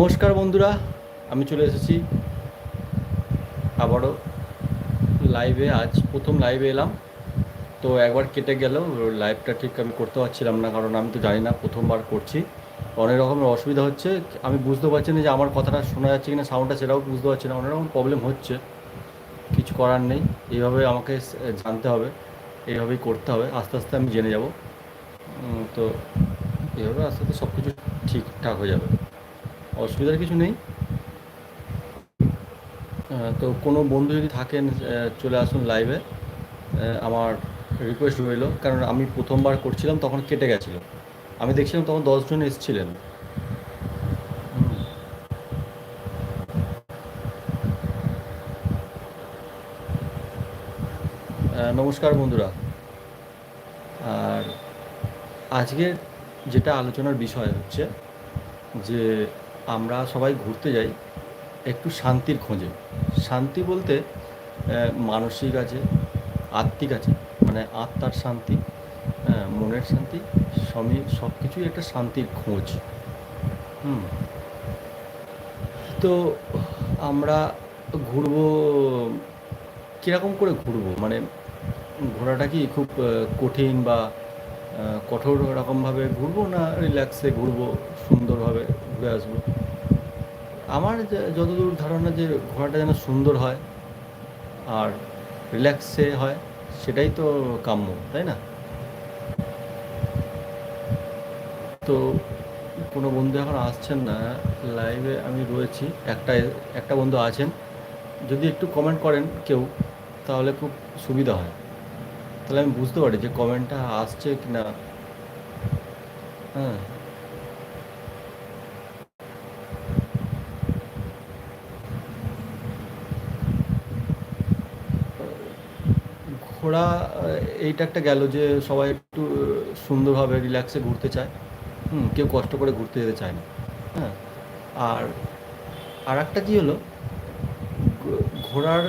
নমস্কার বন্ধুরা, আমি চলে এসেছি আবারও লাইভে আজ প্রথম লাইভে এলাম। তো একবার কেটে গেল লাইভটা ঠিক আমি করতে পারছিলাম না, কারণ আমি তো জানি না প্রথমবার করছি। অনেক রকমের অসুবিধা হচ্ছে। আমি বুঝতে পারছি না যে আমার কথাটা শোনা যাচ্ছে কিনা সাউন্ডটা সেটাও বুঝতে পারছি না। অনেক রকম প্রবলেম হচ্ছে। কিছু করার নেই। এইভাবে আমাকে জানতে হবে। এইভাবেই করতে হবে। আস্তে আস্তে আমি জেনে যাব। তো এইভাবে আস্তে আস্তে সব কিছু ঠিকঠাক হয়ে যাবে। অসুবিধার কিছু নেই। তো কোনো বন্ধু যদি থাকেন চলে আসুন লাইভে আমার রিকোয়েস্ট রইল, কারণ আমি প্রথমবার করছিলাম, তখন কেটে গেছিল। আমি দেখছিলাম তখন দশজন এসেছিলেন। নমস্কার বন্ধুরা। আর আজকের যেটা আলোচনার বিষয় হচ্ছে যে আমরা সবাই ঘুরতে যাই একটু শান্তির খোঁজে। শান্তি বলতে মানসিক আছে, আত্মিক আছে। মানে আত্মার শান্তি মনের শান্তি, সবই সব কিছুই একটা শান্তির খোঁজ। হুম। তো আমরা ঘুরবো, কীরকম করে ঘুরবো? মানে ঘোরাটা কি খুব কঠিন বা কঠোর রকমভাবে ঘুরবো না রিল্যাক্সে ঘুরবো সুন্দরভাবে? ঘুরে আসব। আমার যতদূর ধারণা যে ঘোরাটা যেন সুন্দর হয় আর রিল্যাক্সে হয়, সেটাই তো কাম্য, তাই না? তো কোনো বন্ধু এখন আসছেন না লাইভে আমি রয়েছি, একটা একটা বন্ধু আছেন। যদি একটু কমেন্ট করেন কেউ, তাহলে খুব সুবিধা হয়। তাহলে আমি বুঝতে পারি যে কমেন্টটা আসছে কি না হ্যাঁ। ঘোরা এইটা একটা গেল যে সবাই একটু সুন্দরভাবে রিল্যাক্সে ঘুরতে চায়। হুম, কেউ কষ্ট করে ঘুরতে যেতে চায় না। হ্যাঁ আর আর একটা কী হলো? ঘোরার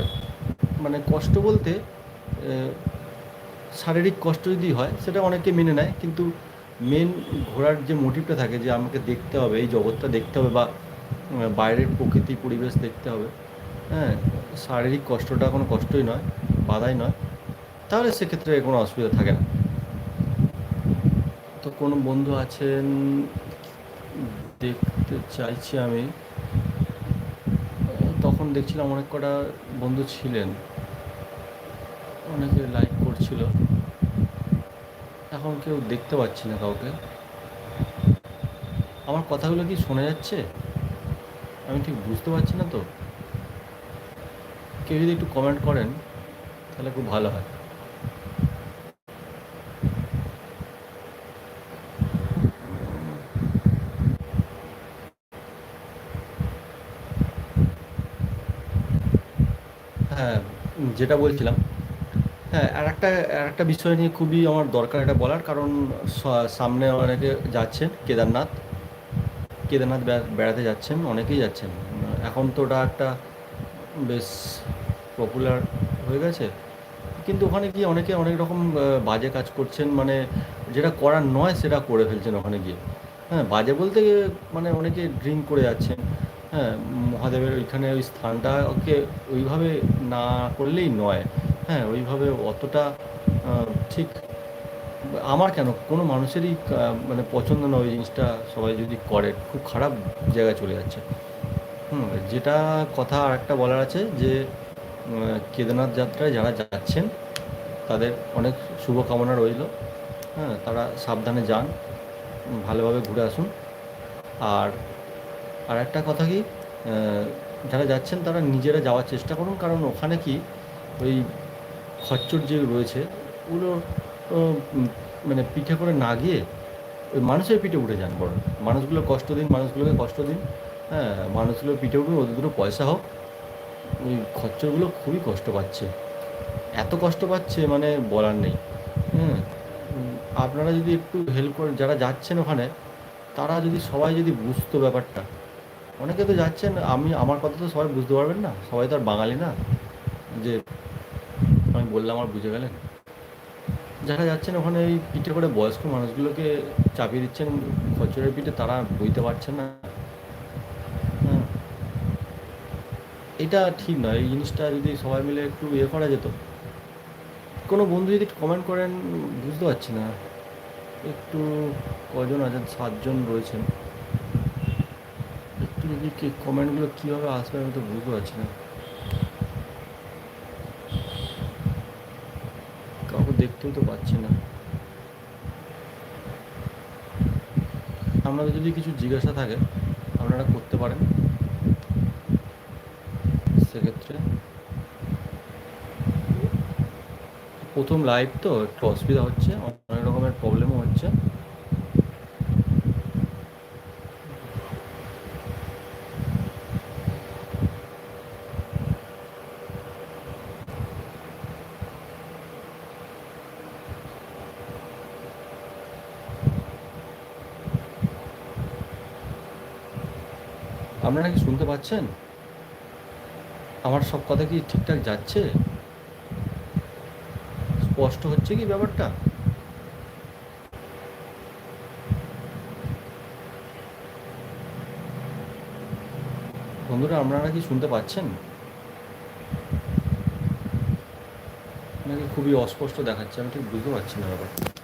মানে কষ্ট বলতে শারীরিক কষ্ট যদি হয়, সেটা অনেকে মেনে নেয়। কিন্তু মেন ঘোরার যে মোটিভটা থাকে যে আমাকে দেখতে হবে, এই জগৎটা দেখতে হবে বা বাইরের প্রকৃতি, পরিবেশ দেখতে হবে হ্যাঁ শারীরিক কষ্টটা কোনো কষ্টই নয়, বাধাই নয়। তাহলে সেক্ষেত্রে কোনো অসুবিধা থাকে না। তো কোনো বন্ধু আছেন? দেখতে চাইছি আমি। তখন দেখছিলাম অনেক কটা বন্ধু ছিলেন। অনেকে লাইক করছিল। এখন কেউ দেখতে পাচ্ছি না কাউকে। আমার কথাগুলো কি শোনা যাচ্ছে? আমি ঠিক বুঝতে পারছি না তো। কেউ যদি একটু কমেন্ট করেন, তাহলে খুব ভালো হয়। যেটা বলছিলাম। হ্যাঁ আর একটা আর একটা বিষয় নিয়ে খুবই আমার দরকার এটা বলার, কারণ সামনে অনেকে যাচ্ছেন, কেদারনাথ। কেদারনাথ বেড়াতে যাচ্ছেন, অনেকেই যাচ্ছেন। এখন তো ওটা একটা বেশ পপুলার হয়ে গেছে। কিন্তু ওখানে গিয়ে অনেকে অনেক রকম বাজে কাজ করছেন মানে যেটা করার নয় সেটা করে ফেলছেন ওখানে গিয়ে। হ্যাঁ বাজে বলতে মানে অনেকে ড্রিঙ্ক করে যাচ্ছেন। হ্যাঁ মহাদেবের ওইখানে ওই স্থানটা ওকে ওইভাবে না করলেই নয়। হ্যাঁ ওইভাবে অতটা ঠিক আমার কেন? কোনো মানুষেরই মানে পছন্দ নয় ওই জিনিসটা সবাই যদি করে। খুব খারাপ জায়গায় চলে যাচ্ছে। হুম, যেটা কথা আর একটা বলার আছে যে কেদারনাথ যাত্রায় যারা যাচ্ছেন, তাদের অনেক শুভকামনা রইল। হ্যাঁ তারা সাবধানে যান, ভালোভাবে ঘুরে আসুন। আর আর একটা কথা কি যারা যাচ্ছেন তারা নিজেরা যাওয়ার চেষ্টা করুন, কারণ ওখানে কি ওই খচ্চর যে রয়েছে, ওগুলো মানে পিঠে করে না গিয়ে ওই মানুষের পিঠে উঠে যান বরং। মানুষগুলো কষ্ট দিন, মানুষগুলোকে কষ্ট দিন হ্যাঁ মানুষগুলো পিঠে উঠুন ওদের দুটো পয়সা হোক, ওই খচ্চরগুলো খুবই কষ্ট পাচ্ছে। এত কষ্ট পাচ্ছে মানে বলার নেই, হুম। আপনারা যদি একটু হেল্প করেন, যারা যাচ্ছেন ওখানে, তারা যদি সবাই যদি বুঝতো ব্যাপারটা অনেকে তো যাচ্ছেন, আমি, আমার কথা তো সবাই বুঝতে পারবেন না, সবাই তো আর বাঙালি না, যে আমি বললাম আর বুঝে গেলেন। যারা যাচ্ছেন ওখানে ওই পিঠে করে বয়স্ক মানুষগুলোকে চাপিয়ে দিচ্ছেন, খচ্চরের পিঠে, তারা বইতে পারছেন না। এটা ঠিক নয়, এই জিনিসটা যদি সবাই মিলে একটু ইয়ে করা যেত। কোনো বন্ধু যদি কমেন্ট করেন, বুঝতে পারছি না। একটু কজন আছেন, সাতজন রয়েছেন। যদি কি কমেন্টগুলো কীভাবে আসবে আমি তো বুঝতে পারছি না। কাউকে দেখতেও তো পাচ্ছি না। আপনাদের যদি কিছু জিজ্ঞাসা থাকে, আপনারা করতে পারেন। সেক্ষেত্রে প্রথম লাইভ তো একটু অসুবিধা হচ্ছে অনেক রকমের প্রবলেমও হচ্ছে আপনারা কি শুনতে পাচ্ছেন? আমার সব কথা কি ঠিকঠাক যাচ্ছে? স্পষ্ট হচ্ছে কি ব্যাপারটা? বন্ধুরা, আপনারা কি শুনতে পাচ্ছেন? নাকি খুবই অস্পষ্ট দেখাচ্ছে, আমি ঠিক বুঝতে পারছি না ব্যাপারটা।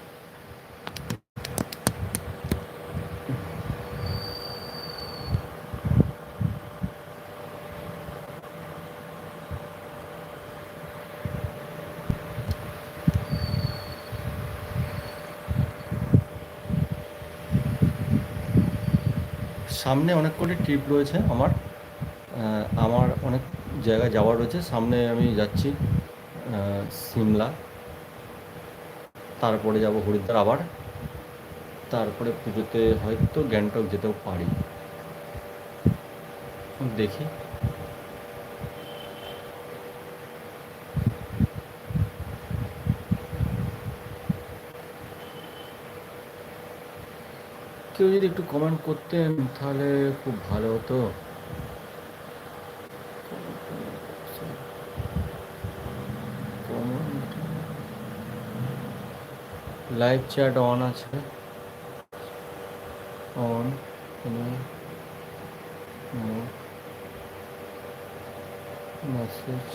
সামনে অনেক কটি ট্রিপ রয়েছে আমার। আমার অনেক জায়গায় যাওয়ার রয়েছে। সামনে আমি যাচ্ছি সিমলা। তারপরে যাব হরিদ্বার আবার। তারপরে পুজোতে হয়তো গ্যাংটক যেতেও পারি। দেখি। কেউ যদি একটু কমেন্ট করতেন, তাহলে খুব ভালো হতো। লাইভ চ্যাট অন আছে। On message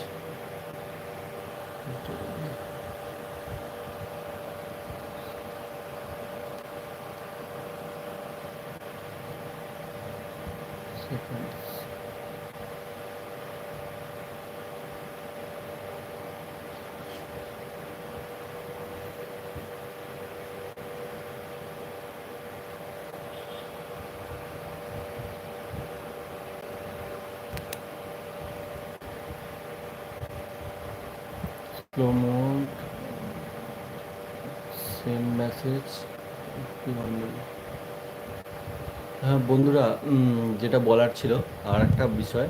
Slow mode, same message, only. হ্যাঁ বন্ধুরা যেটা বলার ছিল আর একটা বিষয়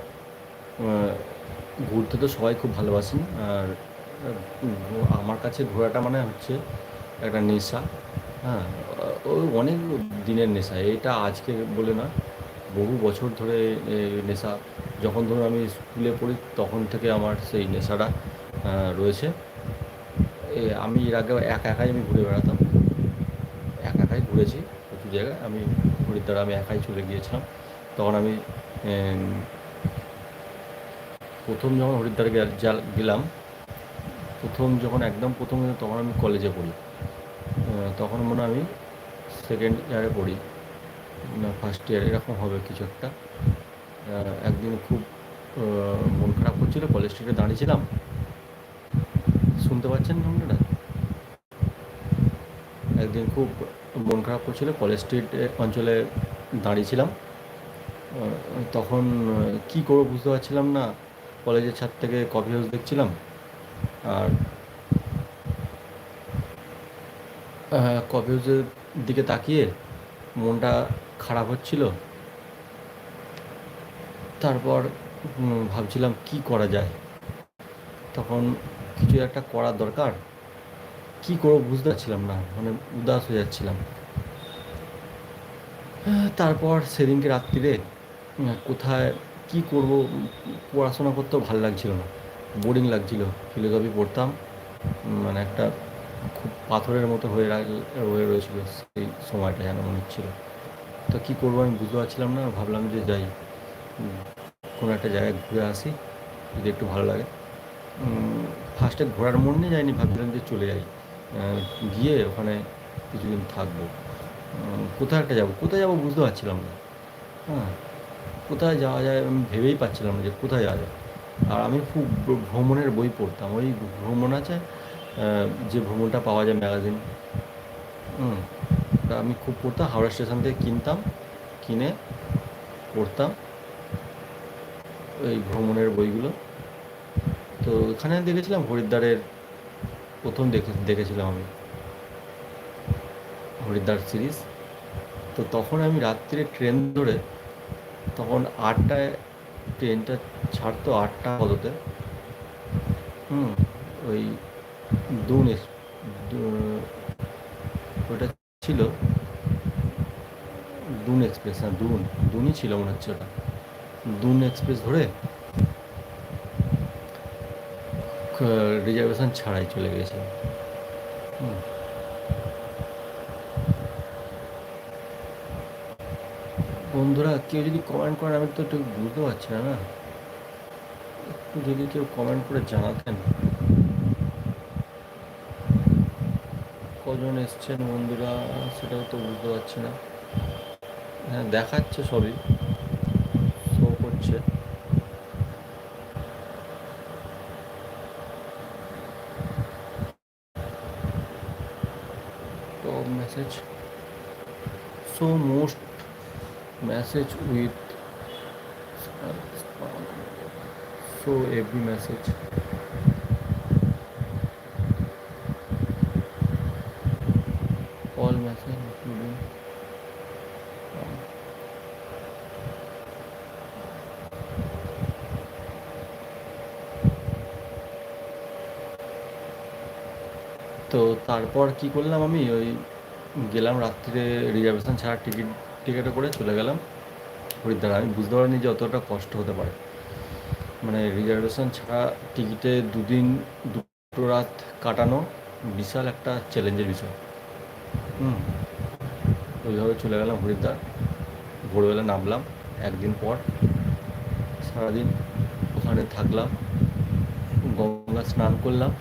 ঘুরতে তো সবাই খুব ভালোবাসেন, আর আমার কাছে ঘোরাটা মানে হচ্ছে একটা নেশা হ্যাঁ ওই অনেক দিনের নেশা, এটা আজকে বলে না বহু বছর ধরে নেশা, যখন ধরুন আমি স্কুলে পড়ি, তখন থেকে আমার সেই নেশাটা রয়েছে আমি এর আগে একা একাই আমি ঘুরে বেড়াতাম, একা একাই ঘুরেছি প্রচুর জায়গায়, আমি হরিদ্বার আমি একাই চলে গিয়েছিলাম। তখন আমি প্রথম যখন হরিদ্বার গেলাম, প্রথম যখন একদম প্রথম তখন আমি কলেজে পড়ি। তখন মনে আমি সেকেন্ড ইয়ারে পড়ি। না ফার্স্ট ইয়ার এরকম হবে কিছু একটা। একদিন খুব মন খারাপ হচ্ছিল কলেজ স্ট্রিটে দাঁড়িয়েছিলাম। শুনতে পাচ্ছেন আপনারা একদিন খুব মন খারাপ করছিল, কলেজ স্ট্রিট অঞ্চলে দাঁড়িয়েছিলাম। তখন কি করব বুঝতে পারছিলাম না। কলেজের ছাদ থেকে কফি হাউস দেখছিলাম। আর কফি হাউসের দিকে তাকিয়ে মনটা খারাপ হচ্ছিল। তারপর ভাবছিলাম কি করা যায়? তখন কিছু একটা করার দরকার। কি করব বুঝতে পারছিলাম না মানে উদাস হয়ে যাচ্ছিলাম। তারপর সেদিনকে রাত্রিরে কোথায়, কি করব, পড়াশোনা করতেও ভালো লাগছিল না। বোরিং লাগছিল, ফিলোসফি পড়তাম মানে একটা খুব পাথরের মতো হয়ে রয়ে রয়েছিল সেই সময়টা যেন মনে হচ্ছিল। তো কী করব আমি বুঝতে পারছিলাম না, ভাবলাম যে যাই কোনো একটা জায়গায় ঘুরে আসি, যদি একটু ভালো লাগে। ফার্স্টে ঘোরার মন নিয়ে যায়নি ভাবছিলাম যে চলে যাই। গিয়ে ওখানে কিছুদিন থাকব। কোথায় একটা যাব? কোথায় যাব বুঝতে পারছিলাম না। হ্যাঁ কোথায় যাওয়া যায় আমি ভেবেই পাচ্ছিলাম না যে কোথায় যাওয়া যায়। আর আমি খুব ভ্রমণের বই পড়তাম। ওই ভ্রমণ আছে যে ভ্রমণটা পাওয়া যায় ম্যাগাজিন। হুম আমি খুব পড়তাম। হাওড়া স্টেশন থেকে কিনতাম, কিনে পড়তাম ওই ভ্রমণের বইগুলো। তো এখানে দেখেছিলাম হরিদ্বারের প্রথম দেখে, দেখেছিলাম আমি হরিদ্বার সিরিজ। তো তখন আমি রাত্রিরে ট্রেন ধরে, তখন আটটায় ট্রেনটা ছাড়তো আটটা কততে হুম, ওই দুন ওটা ছিল। দুন এক্সপ্রেস হ্যাঁ দুন, দুনই ছিল মনে হচ্ছে ওটা। দুন এক্সপ্রেস ধরে রিজার্ভেশন ছাড়াই চলে গেছে বন্ধুরা, কেউ যদি কমেন্ট করেন আমি তো ঠিক বুঝতে পারছি না না? একটু যদি কেউ কমেন্ট করে জানাতেন। কজন এসছেন বন্ধুরা? সেটাও তো বুঝতে পারছি না। হ্যাঁ দেখাচ্ছে সবই। শো করছে তো message so most message with so every message all message including um, তো তারপর কি করলাম আমি ওই গেলাম রাত্রিরে রিজার্ভেশন ছাড়া টিকিট টিকিটে করে চলে গেলাম। হরিদ্বার আমি বুঝতে পারিনি যে অতটা কষ্ট হতে পারে। মানে রিজার্ভেশন ছাড়া টিকিটে দুদিন, দুটো রাত কাটানো বিশাল একটা চ্যালেঞ্জের বিষয়। হুম। ওইভাবে চলে গেলাম হরিদ্বার। ভোরবেলা নামলাম, একদিন পর সারাদিন ওখানে থাকলাম, গঙ্গা স্নান করলাম।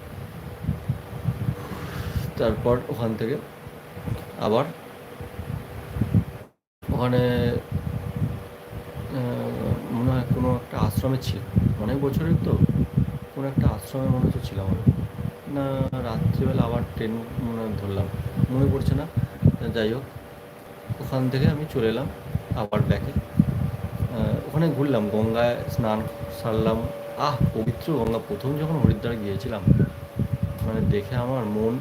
তারপর ওখান থেকে আবার? ওখানে মনে হয় কোনো একটা আশ্রমে ছিল। অনেক বছরের তো, কোনো একটা আশ্রমে মনে হচ্ছে ছিলাম না, রাত্রিবেলা আবার ট্রেন মনে ধরলাম। মনে পড়ছে না। যাই হোক, ওখান থেকে আমি চলে এলাম আবার ব্যাকে ওখানে ঘুরলাম, গঙ্গায় স্নান সারলাম। আহ, পবিত্র গঙ্গা। প্রথম যখন হরিদ্বার গিয়েছিলাম মানে দেখে আমার মন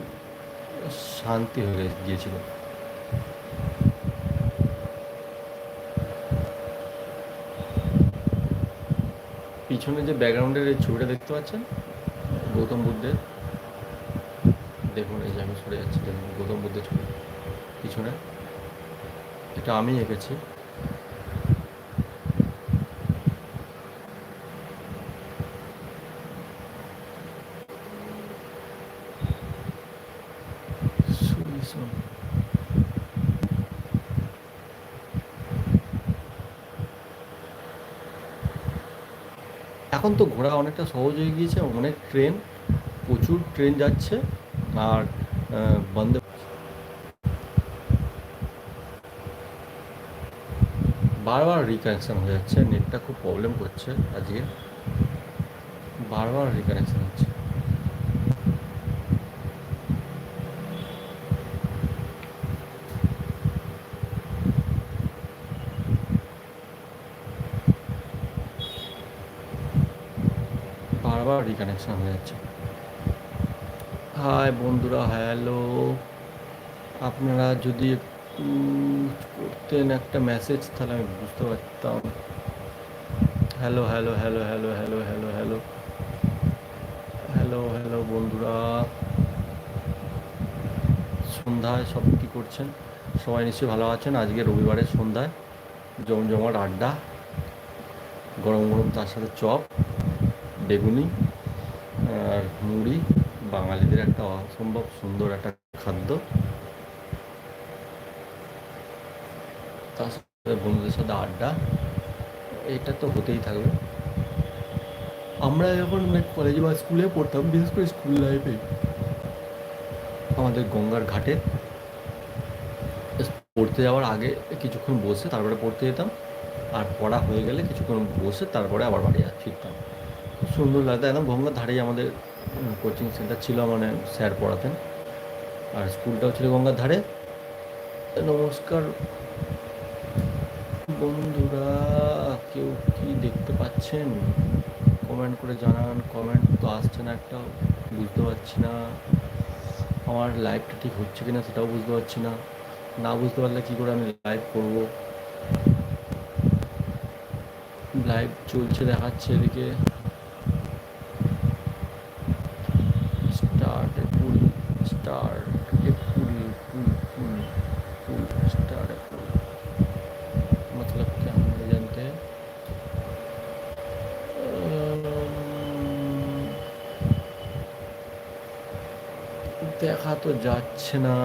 শান্তি হয়ে গিয়েছিল। পিছনে যে ব্যাকগ্রাউন্ডের এই ছবিটা দেখতে পাচ্ছেন? গৌতম বুদ্ধের। দেখুন, এই যে আমি সরে যাচ্ছি গৌতম বুদ্ধের ছবি। পিছনে। এটা আমি এঁকেছি। এখন তো ঘোরা অনেকটা সহজ হয়ে গিয়েছে, অনেক ট্রেন, প্রচুর ট্রেন যাচ্ছে, আর বন্ধ বন্দে বারবার রিকানেকশন হয়ে যাচ্ছে নেটটা খুব প্রবলেম করছে আজকে। বারবার রিকানেকশন হচ্ছে। বারবার রিকানেকশন হয়ে যাচ্ছে। হাই বন্ধুরা হ্যালো আপনারা যদি একটু করতেন একটা মেসেজ তাহলে আমি বুঝতে পারতাম। Hello hello hello hello hello hello hello hello hello বন্ধুরা। সন্ধ্যায় সব কী করছেন? সবাই নিশ্চয়ই ভালো আছেন। আজকে রবিবারের সন্ধ্যায়। জমজমাট আড্ডা। গরম গরম তার সাথে চপ, বেগুনি মুড়ি, বাঙালিদের একটা অসম্ভব সুন্দর একটা খাদ্য। তার বন্ধুদের সাথে আড্ডা, এটা তো হতেই থাকবে। আমরা যখন কলেজে বা স্কুলে পড়তাম, বিশেষ করে স্কুল লাইফে আমাদের গঙ্গার ঘাটে, পড়তে যাওয়ার আগে কিছুক্ষণ বসে তারপরে পড়তে যেতাম। আর পড়া হয়ে গেলে কিছুক্ষণ বসে তারপরে আবার বাড়ি ফিরতাম। খুব সুন্দর লাগতো। একদম গঙ্গার ধারেই আমাদের কোচিং সেন্টার ছিল মানে স্যার পড়াতেন। আর স্কুলটাও ছিল গঙ্গার ধারে। নমস্কার বন্ধুরা, কেউ কি দেখতে পাচ্ছেন? কমেন্ট করে জানান। কমেন্ট তো আসছে না একটাও বুঝতে পারছি না। আমার লাইভটা ঠিক হচ্ছে কিনা সেটাও বুঝতে পারছি না। না বুঝতে পারলে কী করে আমি লাইভ করব? লাইভ চলছে দেখাচ্ছে এদিকে। তো যাচ্ছে না।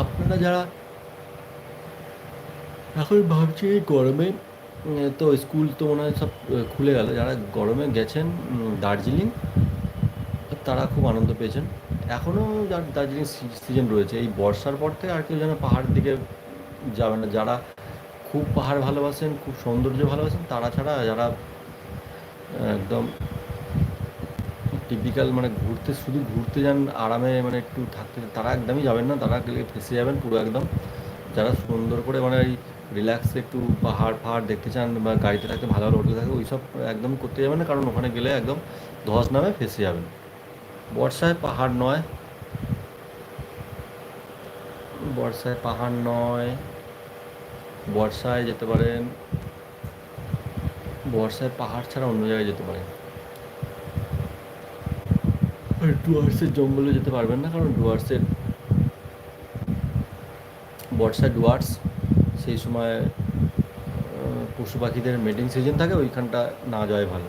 আপনারা যারা এখন ভাবছি এই গরমে তো স্কুল তো মনে হয় সব খুলে গেল। যারা গরমে গেছেন দার্জিলিং, তারা খুব আনন্দ পেয়েছেন। এখনও দার্জিলিং সিজন রয়েছে, এই বর্ষার পর থেকে আর কেউ যেন পাহাড়ের দিকে যাবে না। যারা খুব পাহাড় ভালোবাসেন, খুব সৌন্দর্য ভালোবাসেন, তারা ছাড়া যারা একদম টিপিক্যাল মানে ঘুরতে, শুধু ঘুরতে যান, আরামে মানে একটু থাকতে, তারা একদমই যাবেন না। তারা গেলে ফেসে যাবেন পুরো একদম। যারা সুন্দর করে মানে ওই রিল্যাক্সে একটু পাহাড় ফাহাড় দেখতে চান বা গাড়িতে থাকতে, ভালো ভালো হোটেল থাকে ওই সব একদম করতে যাবেন না। কারণ ওখানে গেলে একদম ধস নামে ফেসে যাবেন। বর্ষায় পাহাড় নয়। বর্ষায় পাহাড় নয়। বর্ষায় যেতে পারেন বর্ষায় পাহাড় ছাড়া অন্য জায়গায় যেতে পারেন ডুয়ার্সের জঙ্গলে যেতে পারবেন না, কারণ ডুয়ার্সের বর্ষায় ডুয়ার্স, সেই সময় পশু পাখিদের মেটিং সিজন থাকে, ওইখানটা না যাওয়াই ভালো।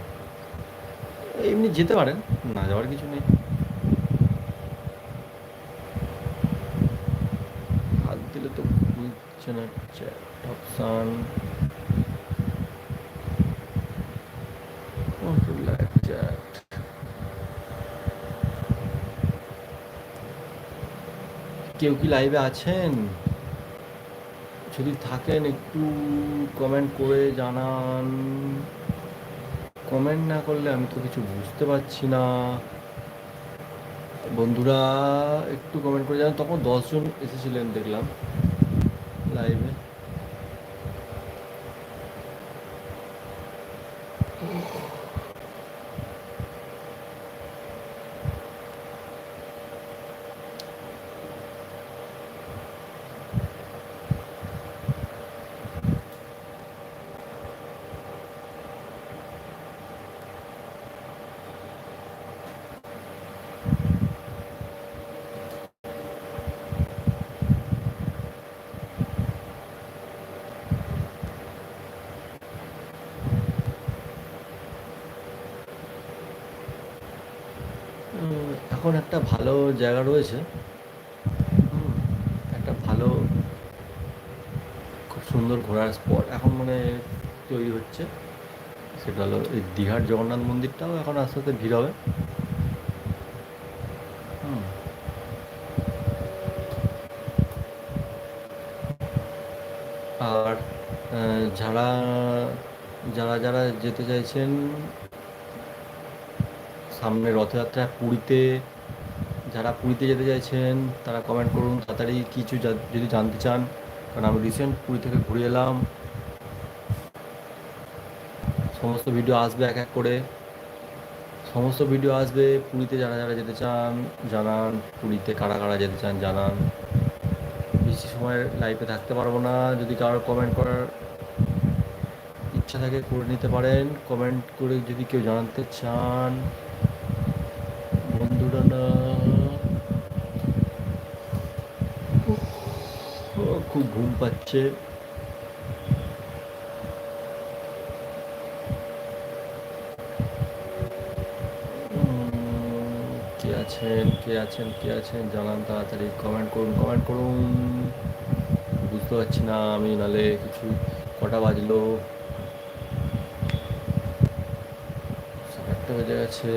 এমনি যেতে পারেন, না যাওয়ার কিছু নেই। হাত দিলে তো বুঝছে না অপশান কেউ কি লাইভে আছেন? যদি থাকেন একটু কমেন্ট করে জানান। কমেন্ট না করলে আমি তো কিছু বুঝতে পারছি না। বন্ধুরা একটু কমেন্ট করে জানান। তখন দশজন এসেছিলেন দেখলাম লাইভে এখন একটা ভালো জায়গা রয়েছে। একটা ভালো, খুব সুন্দর ঘোরার স্পট এখন মানে তৈরি হচ্ছে। সেটা হলো এই দীঘার জগন্নাথ মন্দিরটাও এখন আস্তে আস্তে ভিড় হবে। আর যারা যারা যারা যেতে চাইছেন সামনে রথযাত্রা পুরীতে, যারা পুরীতে যেতে চাইছেন, তারা কমেন্ট করুন, তাড়াতাড়ি কিছু যদি জানতে চান, কারণ আমি রিসেন্ট পুরী থেকে ঘুরে এলাম। সমস্ত ভিডিও আসবে এক এক করে। সমস্ত ভিডিও আসবে, পুরীতে যারা যারা যেতে চান, জানান পুরীতে কারা কারা যেতে চান, জানান। বেশি সময় লাইফে থাকতে পারব না, যদি কারোর কমেন্ট করার ইচ্ছা থাকে করে নিতে পারেন। কমেন্ট করে যদি কেউ জানতে চান খুব ঘুম পাচ্ছে কে আছেন কে আছেন কে আছেন জানান তাড়াতাড়ি কমেন্ট করুন কমেন্ট করুন। বুঝতে পারছি না আমি, নালে কিছু কটা বাজলো? আটটা বেজে গেছে।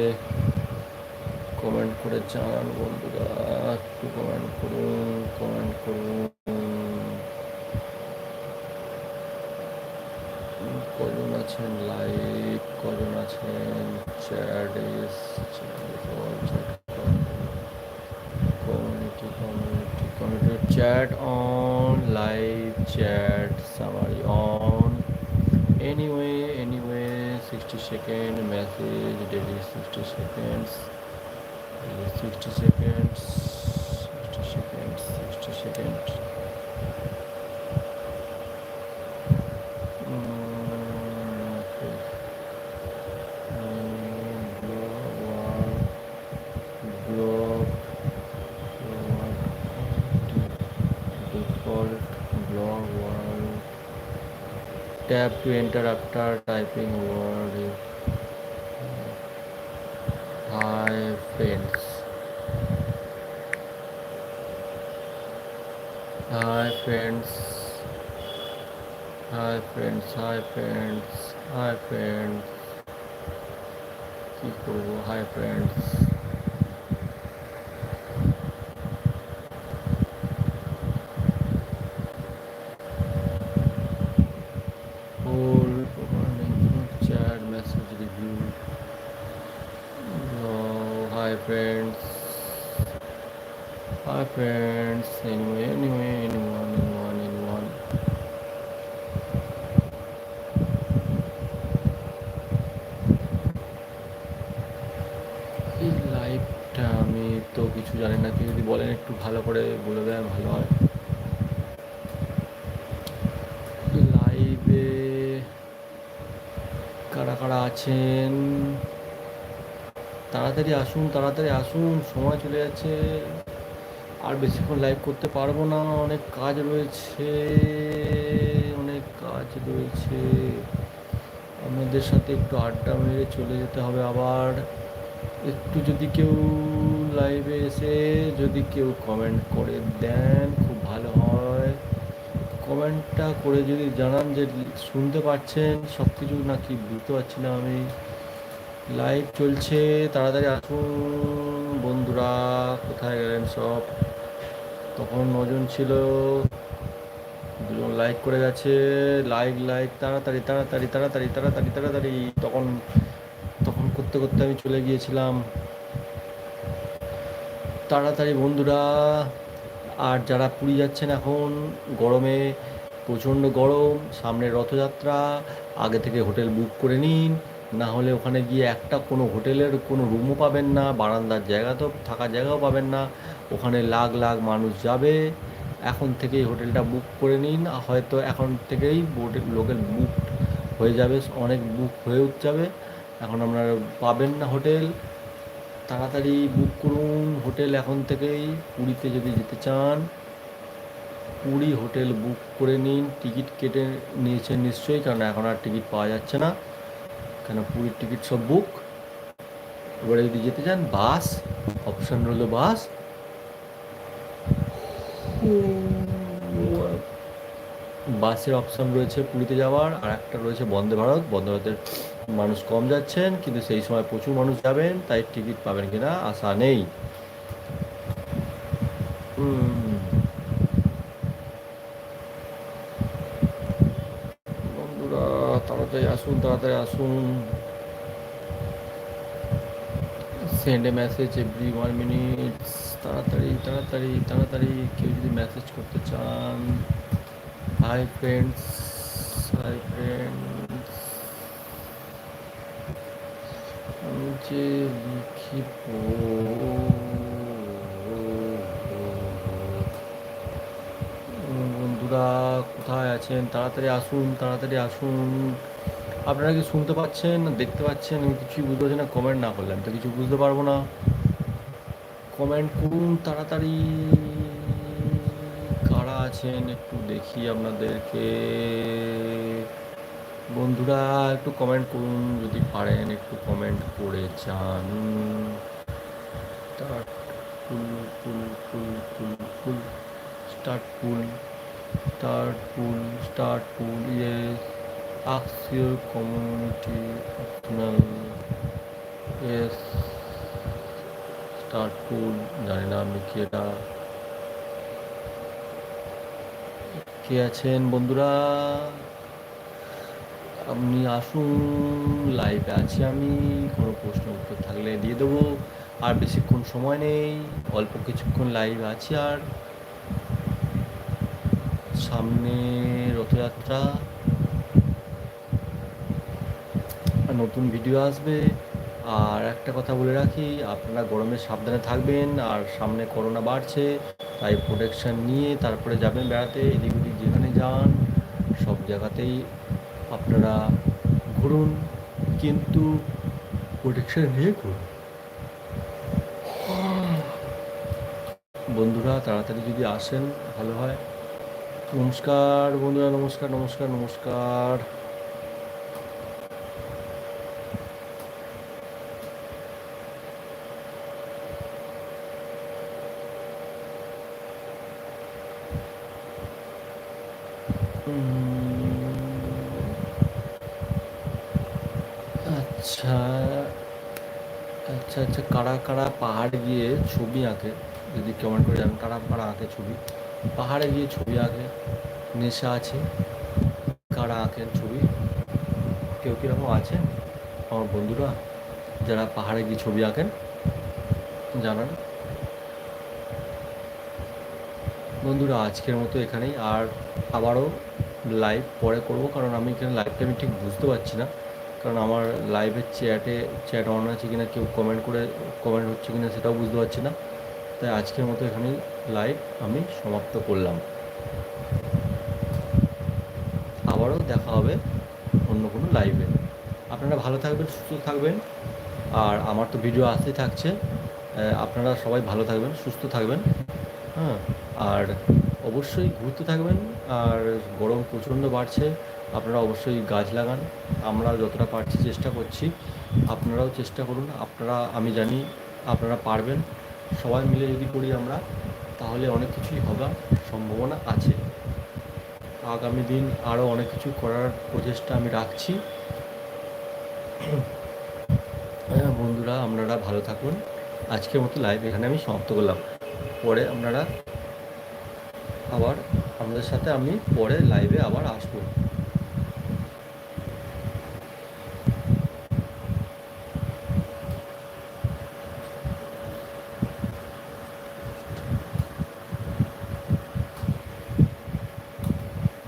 কমেন্ট করে জানান বন্ধুরা, একটু কমেন্ট করুন কমেন্ট করুন। কজন আছেন লাইভ কজন আছেন, chat community community community, chat on live chat, summary on. Anyway anyway 60 second message, daily 60 seconds 60 seconds 60 seconds 60 seconds Tap to enter after typing word. Hi friends. friends. Hi friends. Hi friends. Hi friends. কি করবো hi friends তো কিছু জানি না কেউ যদি বলেন একটু ভালো করে বলে দেয় ভালো হয়। লাইভে কারা কারা আছেন? তাড়াতাড়ি আসুন তাড়াতাড়ি আসুন, সময় চলে যাচ্ছে। আর বেশিক্ষণ লাইভ করতে পারব না, অনেক কাজ রয়েছে, অনেক কাজ রয়েছে। আপনাদের সাথে একটু আড্ডা মেরে চলে যেতে হবে আবার। একটু যদি কেউ লাইভে এসে যদি কেউ কমেন্ট করে দেন, খুব ভালো হয়। কমেন্টটা করে যদি জানান যে শুনতে পাচ্ছেন সব কিছু নাকি বুঝতে পারছি না আমি। লাইভ চলছে, তাড়াতাড়ি আসুন। বন্ধুরা, কোথায় গেলেন সব? তখন নজন ছিল, দুজন লাইক করে গেছে। লাইক লাইক তাড়াতাড়ি তাড়াতাড়ি তাড়াতাড়ি তাড়াতাড়ি তাড়াতাড়ি তখন তখন করতে করতে আমি চলে গিয়েছিলাম। তাড়াতাড়ি বন্ধুরা, আর যারা পুরী যাচ্ছেন এখন, গরমে, প্রচণ্ড গরম সামনে রথযাত্রা, আগে থেকে হোটেল বুক করে নিন। না হলে ওখানে গিয়ে একটা কোনো হোটেলের কোনো রুমও পাবেন না, বারান্দার জায়গা তো, থাকার জায়গাও পাবেন না। ওখানে লাখ লাখ মানুষ যাবে। এখন থেকেই হোটেলটা বুক করে নিন। হয়তো এখন থেকেই লোকের বুক হয়ে যাবে, অনেক বুক হয়ে যাবে এখন আপনারা পাবেন না হোটেল, তাড়াতাড়ি বুক করুন। হোটেল এখন থেকেই পুরীতে যদি যেতে চান, পুরী হোটেল বুক করে নিন। টিকিট কেটে নিয়েছেন নিশ্চয়ই, কারণ এখন আর টিকিট পাওয়া যাচ্ছে না। কেন, পুরীর টিকিট সব বুক এবারে যদি যেতে চান, বাস অপশান রইল বাস। বাসের অপশান রয়েছে পুরীতে যাওয়ার, আর একটা রয়েছে বন্দে ভারত। বন্দে ভারতের মানুষ কম যাচ্ছেন, কিন্তু সেই সময় প্রচুর মানুষ যাবেন, তাই টিকিট পাবেন কিনা আশা নেই। বন্ধুরা, তাড়াতাড়ি আসুন তাড়াতাড়ি আসুন। Send a message every one minutes তাড়াতাড়ি তাড়াতাড়ি তাড়াতাড়ি কেউ যদি মেসেজ করতে চান। হাই ফ্রেন্ডস হাই ফ্রেন্ডস আমি যে লিখিব বন্ধুরা, কোথায় আছেন? তাড়াতাড়ি আসুন তাড়াতাড়ি আসুন। আপনারা কি শুনতে পাচ্ছেন, দেখতে পাচ্ছেন? আমি কিছুই বুঝতে পারছি না কমেন্ট না করলে। আমি তো কিছু বুঝতে পারব না। কমেন্ট করুন তাড়াতাড়ি। কারা আছেন? একটু দেখি আপনাদেরকে। বন্ধুরা একটু কমেন্ট করুন, যদি পারেন একটু কমেন্ট করে যান start pull pull pull pull pull start pull start yes your community optional, yes start pull জানি না আমি কি এটা কে আছেন বন্ধুরা? আপনি আসুন লাইভে আছি আমি। কোনো প্রশ্ন, উত্তর থাকলে দিয়ে দেবো। আর বেশিক্ষণ সময় নেই, অল্প কিছুক্ষণ লাইভ আছি আর। সামনে রথযাত্রা। নতুন ভিডিও আসবে। আর একটা কথা বলে রাখি, আপনারা গরমে সাবধানে থাকবেন। আর সামনে করোনা বাড়ছে, তাই প্রোটেকশান নিয়ে তারপরে যাবেন বেড়াতে, এদিক ওদিক যেখানে যান, সব জায়গাতেই আপনারা ঘুরুন, কিন্তু প্রোটেকশান নিয়ে ঘুরুন। বন্ধুরা, তাড়াতাড়ি যদি আসেন, ভালো হয়। নমস্কার বন্ধুরা, নমস্কার নমস্কার নমস্কার। আচ্ছা আচ্ছা আচ্ছা কারা কারা পাহাড়ে গিয়ে ছবি আঁকে? যদি কমেন্ট করে জানেন কারা কারা আঁকে ছবি? পাহাড়ে গিয়ে ছবি আঁকে? নেশা আছে? কারা আঁকেন ছবি? কেউ কীরকম আছেন আমার বন্ধুরা, যারা পাহাড়ে গিয়ে ছবি আঁকেন, জানান। বন্ধুরা, আজকের মতো এখানেই। আর আবারও লাইভ পরে করব, কারণ আমি এখানে লাইভটা আমি ঠিক বুঝতে পারছি না। কারণ আমার লাইভের চ্যাটে চ্যাট অন আছে কিনা কেউ কমেন্ট করে কমেন্ট হচ্ছে কিনা সেটাও বুঝতে পারছি না। তাই আজকের মতো এখানেই লাইভ আমি সমাপ্ত করলাম। আবারও দেখা হবে অন্য কোনো লাইভে আপনারা ভালো থাকবেন, সুস্থ থাকবেন। আর আমার তো ভিডিও আসতেই থাকছে। আপনারা সবাই ভালো থাকবেন, সুস্থ থাকবেন। হ্যাঁ আর অবশ্যই ঘুরতে থাকবেন। আর গরম প্রচণ্ড বাড়ছে। আপনারা অবশ্যই গাছ লাগান। আমরা যতটা পারছি চেষ্টা করছি। আপনারাও চেষ্টা করুন। আপনারা, আমি জানি আপনারা পারবেন। সবাই মিলে যদি করি আমরা, তাহলে অনেক কিছুই হবার সম্ভাবনা আছে। আগামী দিন আরও অনেক কিছু করার প্রচেষ্টা আমি রাখছি। হ্যাঁ বন্ধুরা, আপনারা ভালো থাকুন। আজকের মতো লাইভ এখানে আমি সমাপ্ত করলাম। পরে আপনারা আবার আপনাদের সাথে আমি পরে লাইভে আবার আসব।